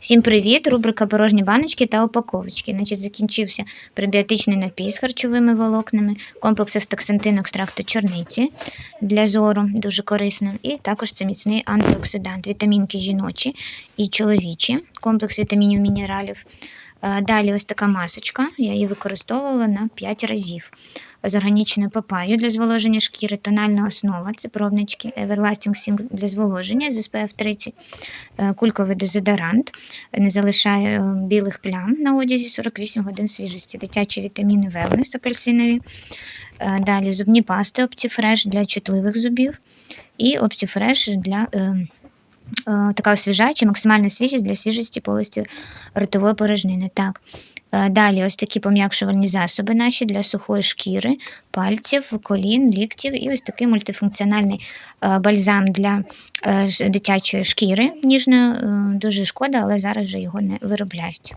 Всім привіт! Рубрика порожні баночки та упаковочки. Значить, закінчився пребіотичний напій з харчовими волокнами, комплекс астаксантин екстракту чорниці для зору, дуже корисно. І також це міцний антиоксидант, вітамінки жіночі і чоловічі, комплекс вітамінів мінералів. Е, Далі ось така масочка, я її використовувала на 5 разів. З органічною папаю для зволоження шкіри, тональна основа, це пробнички, Everlasting Sink для зволоження з SPF 30, е, кульковий дезодорант, не залишає е, білих плям на одязі 48 годин свіжості, дитячі вітаміни Wellness апельсинові. Е, Далі зубні пасти OptiFresh для чутливих зубів і OptiFresh для така освіжаюча, максимальна свіжість для свіжості полості ротової порожнини. Так. Е, Далі ось такі пом'якшувальні засоби наші для сухої шкіри, пальців, колін, ліктів і ось такий мультифункціональний е, бальзам для е, дитячої шкіри ніжної. Е, Дуже шкода, але зараз вже його не виробляють.